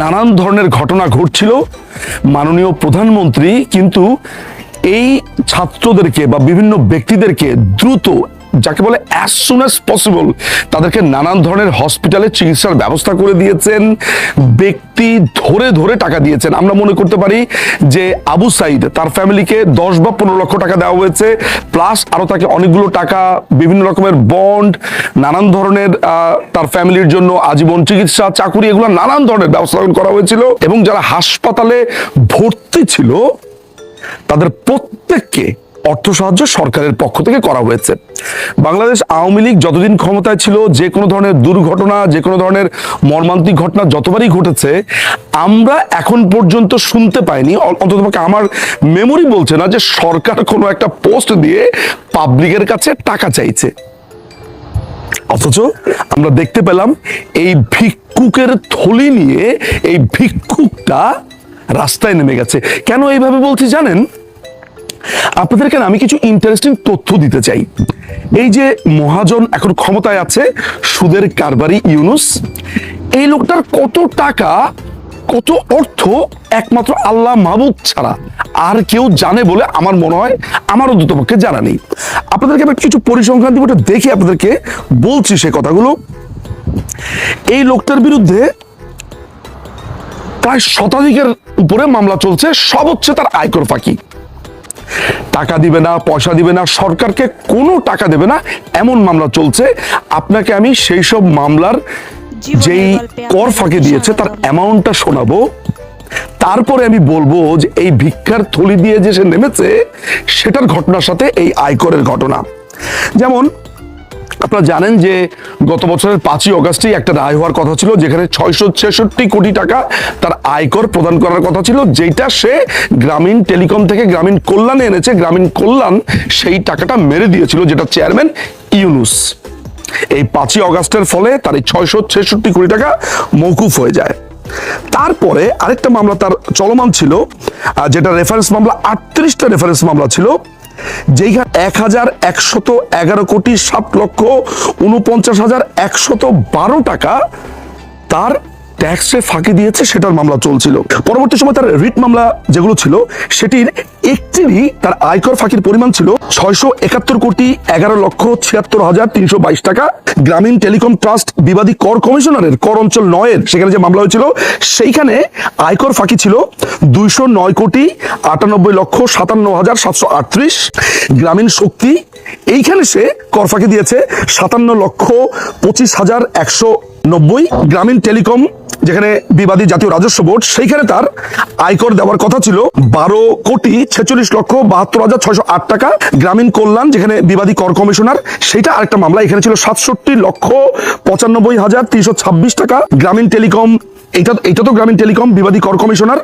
নানান ধরনের ঘটনা ঘটছিল। মাননীয় প্রধানমন্ত্রী কিন্তু এই ছাত্রদেরকে বা বিভিন্ন ব্যক্তিদেরকে দ্রুত যাকে বলে অ্যাজ সুন অ্যাজ পসিবল তাদেরকে নানান ধরনের হসপিটালে চিকিৎসার ব্যবস্থা করে দিয়েছেন। ব্যক্তি ধরে ধরে টাকা দিয়েছেন। আমরা মনে করতে পারি যে আবু সাইদ তার ফ্যামিলিকে দশ বা পনেরো লক্ষ টাকা দেওয়া হয়েছে প্লাস আরও তাকে অনেকগুলো টাকা, বিভিন্ন রকমের বন্ড নানান ধরনের তার ফ্যামিলির জন্য আজীবন চিকিৎসা, চাকুরি, এগুলো নানান ধরনের ব্যবস্থা করা হয়েছিল এবং যারা হাসপাতালে ভর্তি ছিল, তাদের প্রত্যেককে অর্থ সাহায্য সরকারের পক্ষ থেকে করা হয়েছে। বাংলাদেশ আওয়ামী লীগ যতদিন ক্ষমতায় ছিল, যে কোনো ধরনের দুর্ঘটনা, যে কোনো ধরনের মর্মান্তিক ঘটনা যতবারই ঘটেছে, আমরা এখন পর্যন্ত শুনতে পাইনি। অন্তত আমার মেমোরি বলছে না যে সরকার কোনো একটা পোস্ট দিয়ে পাবলিকের কাছে টাকা চাইছে। অথচ আমরা দেখতে পেলাম এই ভিক্ষুকের থলি নিয়ে এই ভিক্ষুকটা রাস্তায় নেমে গেছে। কেন এইভাবে বলছি জানেন? আপনাদেরকে আমি কিছু ইন্টারেস্টিং তথ্য দিতে চাই। এই যে মহাজন এখন ক্ষমতায় আছে, সুদের কারবারি ইউনুস, এই লোকটার কত টাকা, কত অর্থ একমাত্র আল্লাহ মাহবুদ ছাড়া। আর কেউ জানে বলে আমার মনে হয় আমার অন্ততপক্ষে জানা নেই। আপনাদেরকে আমি কিছু পরিসংখ্যান দিব দেখে আপনাদেরকে। বলছি সে কথাগুলো। এই লোকটার বিরুদ্ধে প্রায় শতাধিকের উপরে মামলা চলছে, সব হচ্ছে তার আয়কর ফাঁকি। টাকা দিবে না পয়সা দিবে না সরকারকে কোনো টাকা দেবে না এমন মামলা চলছে। আপনাকে আমি সেই সব মামলার যেই কর ফাঁকে দিয়েছে তার অ্যামাউন্টটা শোনাবো। তারপরে আমি বলব যে এই ভিক্ষার থলি দিয়ে যে সে নেমেছে সেটার ঘটনার সাথে এই আয়করের ঘটনা। যেমন আপনারা জানেন যে গত বছরের পাঁচই অগাস্টেই একটা রায় হওয়ার কথা ছিল, যেখানে ছয়শো ছেষট্টি কোটি টাকা তার আয়কর প্রদান করার কথা ছিল, যেটা সে গ্রামীণ টেলিকম থেকে গ্রামীণ কল্যাণে এনেছে। গ্রামীণ কল্যাণ সেই টাকাটা মেরে দিয়েছিল, যেটা চেয়ারম্যান ইউনুস। এই পাঁচই অগাস্টের ফলে তার এই ছয়শো ছেষট্টি কোটি টাকা মৌকুফ হয়ে যায়। তারপরে আরেকটা মামলা তার চলমান ছিল যেটা রেফারেন্স মামলা, আটত্রিশটা রেফারেন্স মামলা ছিল। যেইখানে এক হাজার একশত এগারো কোটি সাত লক্ষ উনপঞ্চাশ হাজার একশত বারো টাকা তার ট্যাক্সে ফাঁকি দিয়েছে, সেটার মামলা চলছিল। পরবর্তী সময় তার রিট মামলা যেগুলো ছিল, সেটির একটিরই তার আয়কর ফাঁকির পরিমাণ ছিল ছয়শো একাত্তর কোটি এগারো লক্ষ ছিয়াত্তর হাজার তিনশো বাইশ টাকা। গ্রামীণ টেলিকম ট্রাস্ট বিবাদী কর কমিশনারের কর অঞ্চল নয়ের সেখানে যে মামলা হয়েছিল, সেইখানে আয়কর ফাঁকি ছিল দুইশো নয় কোটি আটানব্বই লক্ষ সাতান্ন হাজার সাতশো আটত্রিশ। গ্রামীণ শক্তি, এইখানে সে কর ফাঁকি দিয়েছে সাতান্ন লক্ষ পঁচিশ হাজার একশো নব্বই। গ্রামীণ টেলিকম যেখানে বিবাদী জাতীয় রাজস্ব বোর্ড, সেইখানে তার আয়কর দেওয়ার কথা ছিল বারো কোটি ছেচল্লিশ লক্ষ বাহাত্তর হাজার ছয়শো আট টাকা। গ্রামীণ কল্যাণ, যেখানে বিবাদী কর কমিশনার সেটা আরেকটা মামলা। এখানে ছিল সাতষট্টি লক্ষ পঁচানব্বই হাজার তিনশো ছাব্বিশ টাকা। গ্রামীণ টেলিকম এটা এটা তো গ্রামীণ টেলিকম, বিবাদী কর কমিশনার।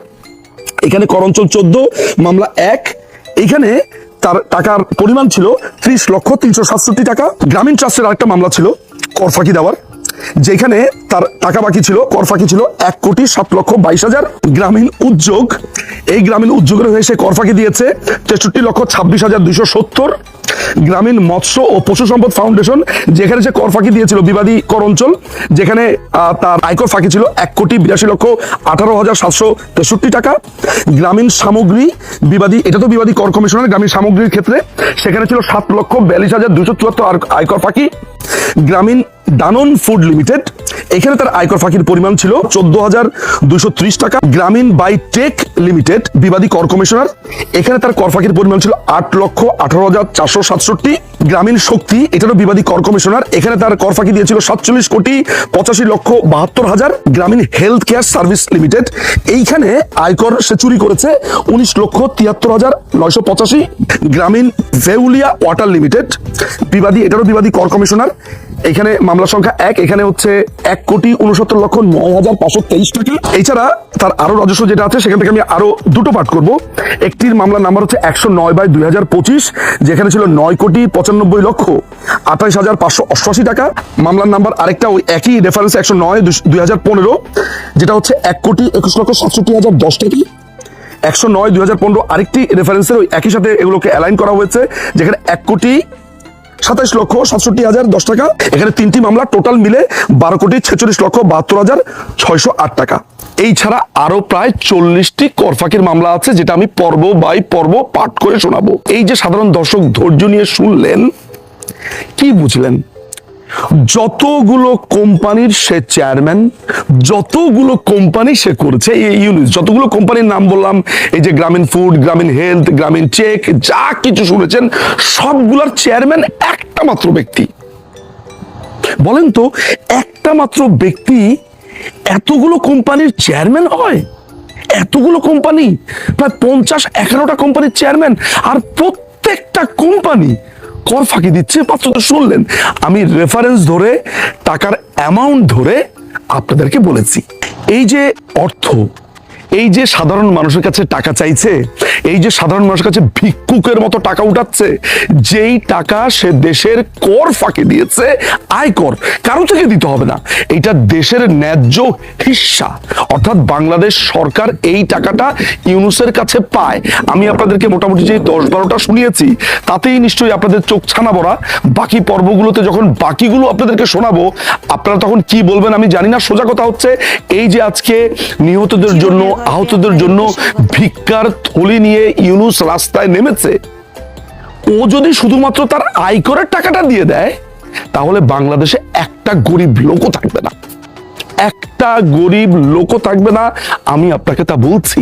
এখানে কর অঞ্চল চোদ্দ, মামলা এক। এইখানে তার টাকার পরিমাণ ছিল ত্রিশ লক্ষ তিনশো সাতষট্টি টাকা। গ্রামীণ ট্রাস্টের আরেকটা মামলা ছিল, কর ফাঁকি দেওয়ার। যেখানে তার টাকা বাকি ছিল, কর ফাঁকি ছিল, এক কোটি সাত লক্ষ বাইশ হাজার গ্রামীণ উদ্যোগ। এই গ্রামীণ উদ্যোগের হয়ে সে কর ফাঁকি দিয়েছে তেষট্টি লক্ষ ছাব্বিশ হাজার দুইশো সত্তর। গ্রামীণ মৎস্য ও পশু সম্পদ ফাউন্ডেশন, যেখানে সে কর ফাঁকি দিয়েছিল বিবাদী কর অঞ্চল, যেখানে তার আয়কর ফাঁকি ছিল এক কোটি বিরাশি লক্ষ আঠারো হাজার সাতশো তেষট্টি টাকা। গ্রামীণ সামগ্রী বিবাদী, এটা তো বিবাদী কর কমিশনের, গ্রামীণ সামগ্রীর ক্ষেত্রে, সেখানে ছিল সাত লক্ষ বিয়াল্লিশ হাজার দুশো চুয়াত্তর আয়কর ফাঁকি। গ্রামীণ দানন ফুড লিমিটেড এখানে তার আয়কর ফাঁকির পরিমাণ ছিল চোদ্দ হাজার দুশো ত্রিশ টাকা। গ্রামীণ বাই টেক লিমিটেড, বিবাদী কর কমিশনার। এখানে তার কর ফাঁকির পরিমাণ ছিল আট লক্ষ আঠারো হাজার চারশো সাতষট্টি। গ্রামীণ শক্তি, এটারও বিবাদী কর কমিশনার। এখানে তার কর ফাঁকি দিয়েছিল সাতচল্লিশ কোটি পঁচাশি লক্ষ বাহাত্তর হাজার। গ্রামীণ হেলথ কেয়ার সার্ভিস লিমিটেড, এইখানে আয়কর সে চুরি করেছে উনিশ লক্ষ তিয়াত্তর হাজার নয়শো পঁচাশি। গ্রামীণ ভেউলিয়া ওয়াটার লিমিটেড, বিবাদী, এটারও বিবাদী কর কমিশনার। এখানে মামলা সংখ্যা এক, এখানে হচ্ছে এক কোটি উনসত্তর লক্ষ নয় হাজার পাঁচশো তেইশ টাকা এছাড়া তার আরও রাজস্ব যেটা আছে, সেখান থেকে আমি আরও দুটো পাঠ করব। একটির মামলার নাম্বার হচ্ছে একশো নয় বাই দুই হাজার পঁচিশ, যেখানে ছিল নয় কোটি পঁচানব্বই লক্ষ আঠাইশ হাজার পাঁচশো অষ্টআশি টাকা। মামলার নাম্বার আরেকটা ওই একই রেফারেন্স একশো নয় দুই হাজার পনেরো, যেটা হচ্ছে এক কোটি একুশ লক্ষ সাতষট্টি হাজার দশ টাকা। একশো নয় দুই হাজার পনেরো আরেকটি রেফারেন্সের ওই একই সাথে এগুলোকে অ্যালাইন করা হয়েছে, যেখানে এক কোটি সাতাইশ লক্ষ সাতষট্টি হাজার দশ টাকা। এখানে তিনটি মামলা টোটাল মিলে বারো কোটি ছেচল্লিশ লক্ষ বাহাত্তর হাজার ছয়শো আট টাকা। এই ছাড়া আরও প্রায় চল্লিশটি করফাকের মামলা আছে, যেটা আমি পর্ব বাই পর্ব পাঠ করে শোনাবো। এই যে সাধারণ দর্শক ধৈর্য নিয়ে শুনলেন, কি বুঝলেন? যতগুলো কোম্পানির সে চেয়ারম্যান যতগুলো কোম্পানি সে করেছে, এই যতগুলো কোম্পানির নাম বললাম, এই যে গ্রামীণ ফুড গ্রামীণ হেলথ গ্রামীণ চেক যা কিছু শুনেছেন, সবগুলোর চেয়ারম্যান একটা মাত্র ব্যক্তি। বলেন তো, একটা মাত্র ব্যক্তি এতগুলো কোম্পানির চেয়ারম্যান হয়? এতগুলো কোম্পানি, প্রায় পঞ্চাশ এগারোটা কোম্পানির চেয়ারম্যান আর প্রত্যেকটা কোম্পানি কর ফাঁকি দিচ্ছে, মাত্র তো শুনলেন। আমি রেফারেন্স ধরে, টাকার অ্যামাউন্ট ধরে আপনাদেরকে বলেছি। এই যে অর্থ এই যে সাধারণ মানুষের কাছে টাকা চাইছে, এই যে সাধারণ মানুষের কাছে ভিক্ষুকের মতো টাকা উঠাচ্ছে, যেই টাকা সে দেশের কর ফাঁকে দিয়েছে আয়কর কারও থেকে দিতে হবে না। এটা দেশের ন্যায্য হিস্সা। অর্থাৎ বাংলাদেশ সরকার এই টাকাটা ইউনুসের কাছে পায়। আমি আপনাদেরকে মোটামুটি যে দশ বারোটা শুনিয়েছি, তাতেই নিশ্চয়ই আপনাদের চোখ ছানা বড়া বাকি পর্বগুলোতে যখন বাকিগুলো আপনাদেরকে শোনাবো, আপনারা তখন কি বলবেন আমি জানি না। সোজা কথা হচ্ছে, এই যে আজকে নিহতদের জন্য আহতদের জন্য ভিক্ষার থলি নিয়ে ইউনুস রাস্তায় নেমেছে। ও যদি শুধুমাত্র তার আয়করের টাকাটা দিয়ে দেয়, তাহলে বাংলাদেশে একটা গরিব লোকও থাকবে না। একটা গরিব লোকও থাকবে না, আমি আপনাকে তা বলছি।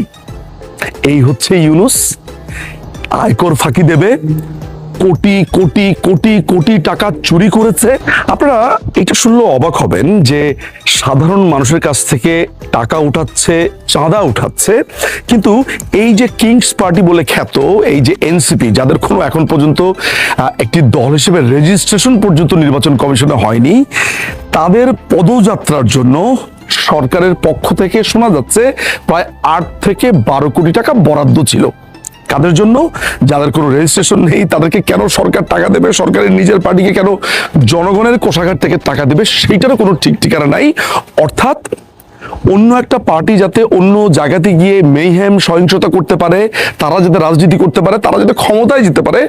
এই হচ্ছে ইউনুস, আয়কর ফাঁকি দেবে কোটি কোটি কোটি কোটি টাকা চুরি করেছে। আপনারা এটা শুনলে অবাক হবেন যে সাধারণ মানুষের কাছ থেকে টাকা উঠাচ্ছে, চাঁদা উঠাচ্ছে। কিন্তু এই যে কিংস পার্টি বলে খ্যাত, এই যে এনসিপি যাদের কোনো এখন পর্যন্ত একটি দল হিসেবে রেজিস্ট্রেশন পর্যন্ত নির্বাচন কমিশনে হয়নি, তাদের পদযাত্রার জন্য সরকারের পক্ষ থেকে শোনা যাচ্ছে, প্রায় আট থেকে বারো কোটি টাকা বরাদ্দ ছিল। কাদের জন্য? যাদের কোনো রেজিস্ট্রেশন নেই, তাদেরকে কেন সরকার টাকা দেবে? সরকারের নিজের পার্টিকে কেন জনগণের কোষাগার থেকে টাকা দেবে? সেইটারও কোনো ঠিক ঠিকানা নাই। অর্থাৎ অন্য একটা পার্টি যাতে অন্য জায়গাতে গিয়ে মেইহ্যাম সহিংসতা করতে পারে, তারা যাতে রাজনীতি করতে পারে, তারা যাতে ক্ষমতায় যেতে পারে,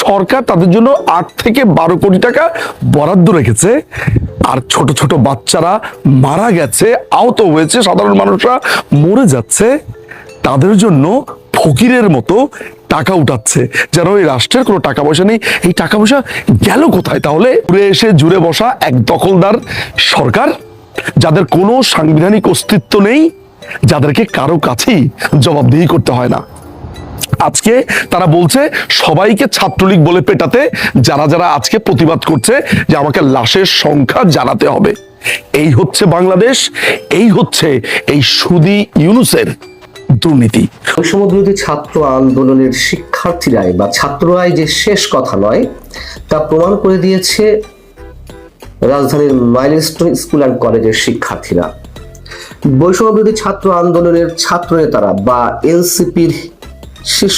সরকার তাদের জন্য আট থেকে বারো কোটি টাকা বরাদ্দ রেখেছে। আর ছোট ছোট বাচ্চারা মারা গেছে, আহত হয়েছে, সাধারণ মানুষরা মরে যাচ্ছে, তাদের জন্য ফকিরের মতো টাকা উঠাচ্ছে, যেন এই রাষ্ট্রের কোনো টাকা পয়সা নেই। এই টাকা পয়সা গেল কোথায়? তাহলে ঘুরে এসে জুড়ে বসা এক দখলদার সরকার, যাদের কোনো সাংবিধানিক অস্তিত্ব নেই, যাদেরকে কারও কাছেই জবাবদিহি করতে হয় না। আজকে তারা বলছে, সবাইকে ছাত্রলীগ বলে পেটাতে যারা যারা আজকে প্রতিবাদ করছে যে আমাকে লাশের সংখ্যা জানাতে হবে। এই হচ্ছে বাংলাদেশ, এই হচ্ছে এই সুদি ইউনুসের দুর্নীতি। বৈষম্য বিরোধী ছাত্র আন্দোলনের শিক্ষার্থীরাই বা ছাত্ররাই যে শেষ কথা নয়, তা প্রমাণ করে দিয়েছে রাজধানীর মাইলস্টোন স্কুল অ্যান্ড কলেজের শিক্ষার্থীরা। বৈষম্যবিরোধী ছাত্র আন্দোলনের ছাত্র নেতারা বা এনসিপির শীর্ষ